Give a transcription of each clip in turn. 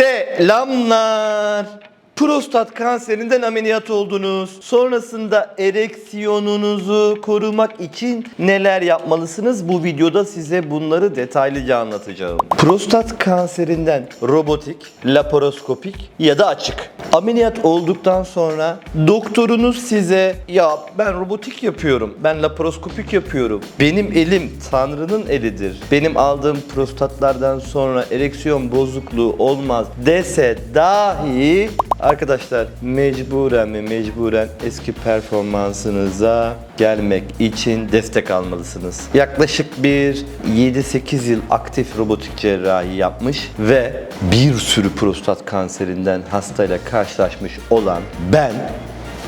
Selamlar. Prostat kanserinden ameliyat oldunuz. Sonrasında ereksiyonunuzu korumak için neler yapmalısınız? Bu videoda size bunları detaylıca anlatacağım. Prostat kanserinden robotik, laparoskopik ya da açık. Ameliyat olduktan sonra doktorunuz size ya ben robotik yapıyorum, ben laparoskopik yapıyorum. Benim elim Tanrı'nın elidir. Benim aldığım prostatlardan sonra ereksiyon bozukluğu olmaz dese dahi arkadaşlar mecburen ve mecburen eski performansınıza gelmek için destek almalısınız. Yaklaşık bir 7-8 yıl aktif robotik cerrahi yapmış ve bir sürü prostat kanserinden hastayla karşılaşmış olan ben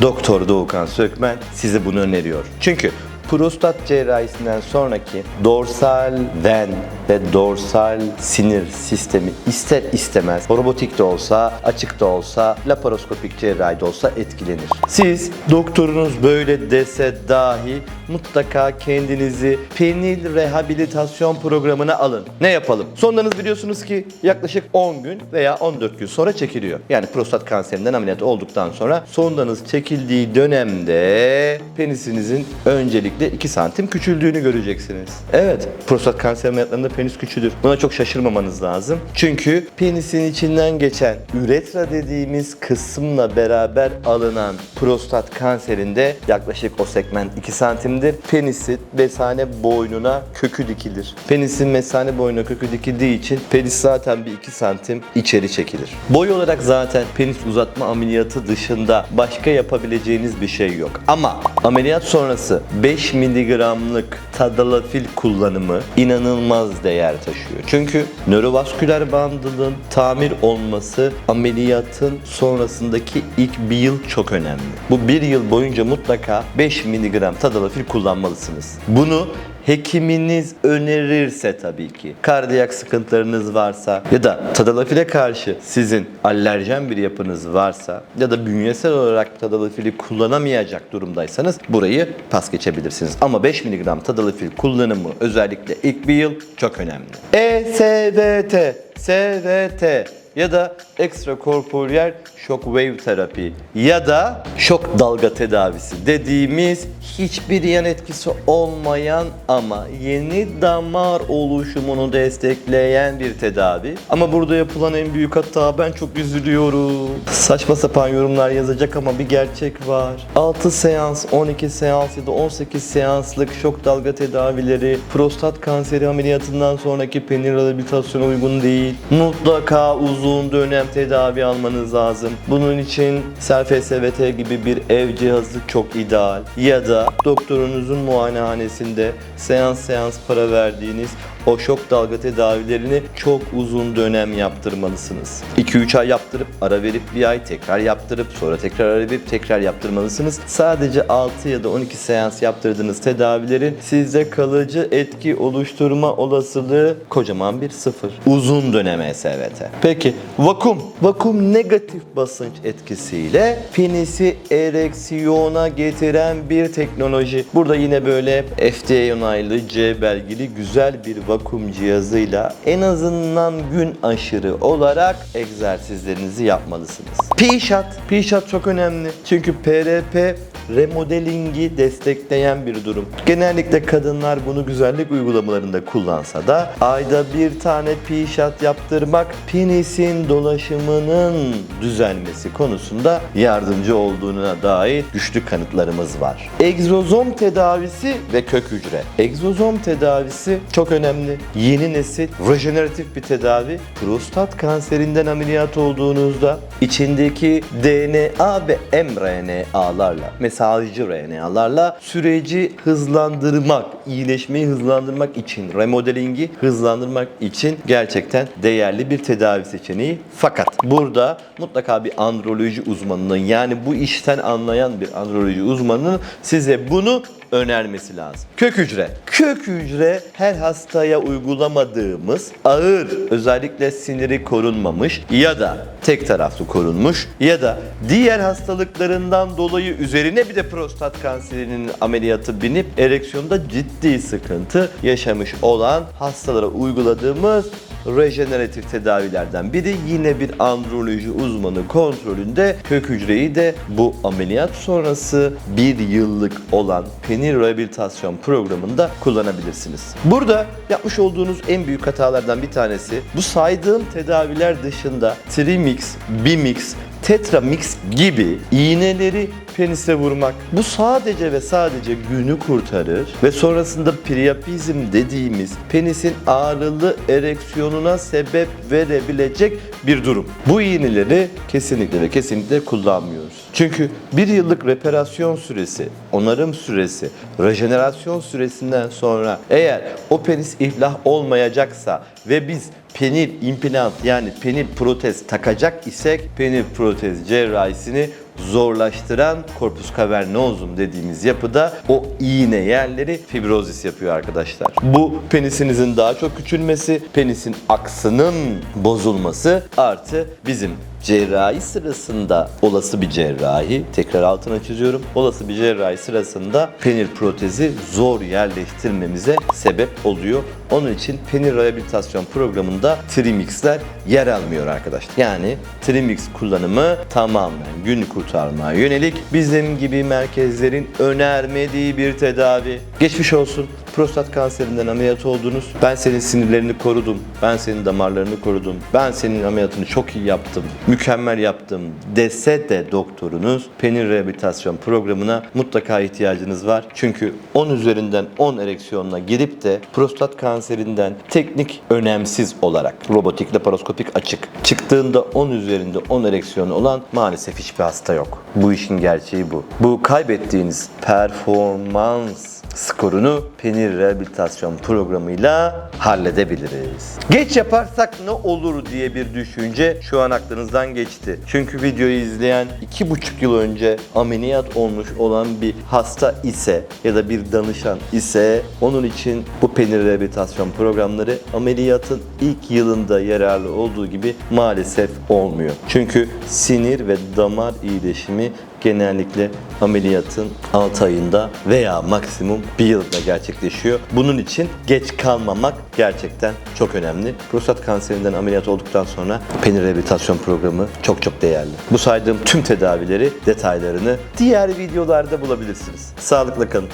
Doktor Doğukan Sökmen size bunu öneriyor. Çünkü prostat cerrahisinden sonraki dorsal ven ve dorsal sinir sistemi ister istemez robotik de olsa, açık da olsa, laparoskopik cerrahi de olsa etkilenir. Siz doktorunuz böyle dese dahi mutlaka kendinizi penil rehabilitasyon programına alın. Ne yapalım? Sondanız biliyorsunuz ki yaklaşık 10 gün veya 14 gün sonra çekiliyor. Yani prostat kanserinden ameliyat olduktan sonra sondanız çekildiği dönemde penisinizin öncelikle 2 santim küçüldüğünü göreceksiniz. Evet, prostat kanseri ameliyatlarında penis küçülür. Buna çok şaşırmamanız lazım. Çünkü penisin içinden geçen üretra dediğimiz kısımla beraber alınan prostat kanserinde yaklaşık o segment 2 santimdir. Penisin mesane boynuna kökü dikilir. Penisin mesane boynuna kökü dikildiği için penis zaten bir 2 santim içeri çekilir. Boy olarak zaten penis uzatma ameliyatı dışında başka yapabileceğiniz bir şey yok. Ama ameliyat sonrası 5 miligramlık tadalafil kullanımı inanılmaz değer taşıyor. Çünkü nörovasküler bandının tamir olması ameliyatın sonrasındaki ilk bir yıl çok önemli. Bu bir yıl boyunca mutlaka 5 miligram tadalafil kullanmalısınız. Bunu hekiminiz önerirse tabii ki. Kardiyak sıkıntılarınız varsa ya da tadalafile karşı sizin alerjen bir yapınız varsa ya da bünyesel olarak tadalafili kullanamayacak durumdaysanız burayı pas geçebilirsiniz. Ama 5 mg tadalafil kullanımı özellikle ilk bir yıl çok önemli. E ESVT, SVT ya da ekstrakorporeal shockwave terapi ya da şok dalga tedavisi dediğimiz hiçbir yan etkisi olmayan ama yeni damar oluşumunu destekleyen bir tedavi. Ama burada yapılan en büyük hata ben çok üzülüyorum. Saçma sapan yorumlar yazacak ama bir gerçek var. 6 seans, 12 seans ya da 18 seanslık şok dalga tedavileri prostat kanseri ameliyatından sonraki penil rehabilitasyona uygun değil. Mutlaka uzun dönem tedavi almanız lazım. Bunun için self-SVT gibi bir ev cihazı çok ideal. Ya da doktorunuzun muayenehanesinde seans seans para verdiğiniz o şok dalga tedavilerini çok uzun dönem yaptırmalısınız. 2-3 ay yaptırıp ara verip bir ay tekrar yaptırıp sonra tekrar ara verip tekrar yaptırmalısınız. Sadece 6 ya da 12 seans yaptırdığınız tedavilerin sizde kalıcı etki oluşturma olasılığı kocaman bir sıfır. Uzun dönem SVT. Peki vakum. Vakum negatif basınç etkisiyle penisi ereksiyona getiren bir teknoloji. Burada yine böyle FDA onaylı C belgeli güzel bir vakum cihazıyla en azından gün aşırı olarak egzersizlerinizi yapmalısınız. P-Shot. P-Shot çok önemli. Çünkü PRP remodelingi destekleyen bir durum. Genellikle kadınlar bunu güzellik uygulamalarında kullansa da ayda bir tane P-Shot yaptırmak penisin dolaşımının düzelmesi konusunda yardımcı olduğuna dair güçlü kanıtlarımız var. Egzozom tedavisi ve kök hücre. Egzozom tedavisi çok önemli. Yeni nesil rejeneratif bir tedavi. Prostat kanserinden ameliyat olduğunuzda içindeki DNA ve mRNA'larla, mesajcı RNA'larla süreci hızlandırmak, iyileşmeyi hızlandırmak için, remodelingi hızlandırmak için gerçekten değerli bir tedavi seçeneği. Fakat burada mutlaka bir androloji uzmanının yani bu işten anlayan bir androloji uzmanının size bunu önermesi lazım. Kök hücre. Kök hücre her hastaya uygulamadığımız ağır özellikle siniri korunmamış ya da tek taraflı korunmuş ya da diğer hastalıklarından dolayı üzerine bir de prostat kanserinin ameliyatı binip ereksiyonda ciddi sıkıntı yaşamış olan hastalara uyguladığımız rejeneratif tedavilerden biri. Yine bir androloji uzmanı kontrolünde kök hücreyi de bu ameliyat sonrası bir yıllık olan penil rehabilitasyon programında kullanabilirsiniz. Burada yapmış olduğunuz en büyük hatalardan bir tanesi bu saydığım tedaviler dışında Trimix, Bimix, Tetramix gibi iğneleri penise vurmak. Bu sadece ve sadece günü kurtarır ve sonrasında priapizm dediğimiz penisin ağrılı ereksiyonuna sebep verebilecek bir durum. Bu iğneleri kesinlikle ve kesinlikle kullanmıyoruz. Çünkü bir yıllık reparasyon süresi, onarım süresi, rejenerasyon süresinden sonra eğer o penis iflah olmayacaksa ve biz penil implant yani penil protez takacak isek penil protez cerrahisini zorlaştıran korpus cavernosum dediğimiz yapıda o iğne yerleri fibrozis yapıyor arkadaşlar. Bu penisinizin daha çok küçülmesi, penisin aksının bozulması artı bizim cerrahi sırasında olası bir cerrahi tekrar altına çiziyorum. Olası bir cerrahi sırasında penil protezi zor yerleştirmemize sebep oluyor. Onun için penil rehabilitasyon programında Trimix'ler yer almıyor arkadaşlar. Yani Trimix kullanımı tamamen gün kurtarmaya yönelik bizim gibi merkezlerin önermediği bir tedavi. Geçmiş olsun. Prostat kanserinden ameliyat oldunuz. Ben senin sinirlerini korudum. Ben senin damarlarını korudum. Ben senin ameliyatını çok iyi yaptım. Mükemmel yaptım dese de doktorunuz penil rehabilitasyon programına mutlaka ihtiyacınız var. Çünkü 10 üzerinden 10 ereksiyonla girip de prostat kanserinden teknik önemsiz olarak robotik laparoskopik açık çıktığında 10 üzerinde 10 ereksiyonu olan maalesef hiçbir hasta yok. Bu işin gerçeği bu. Bu kaybettiğiniz performans skorunu penil rehabilitasyon programıyla halledebiliriz. Geç yaparsak ne olur diye bir düşünce şu an aklınızdan geçti. Çünkü videoyu izleyen 2,5 yıl önce ameliyat olmuş olan bir hasta ise ya da bir danışan ise onun için bu penil rehabilitasyon programları ameliyatın ilk yılında yararlı olduğu gibi maalesef olmuyor. Çünkü sinir ve damar iyileşimi genellikle ameliyatın 6 ayında veya maksimum 1 yılda gerçekleşiyor. Bunun için geç kalmamak gerçekten çok önemli. Prostat kanserinden ameliyat olduktan sonra penil rehabilitasyon programı çok çok değerli. Bu saydığım tüm tedavileri, detaylarını diğer videolarda bulabilirsiniz. Sağlıkla kalın.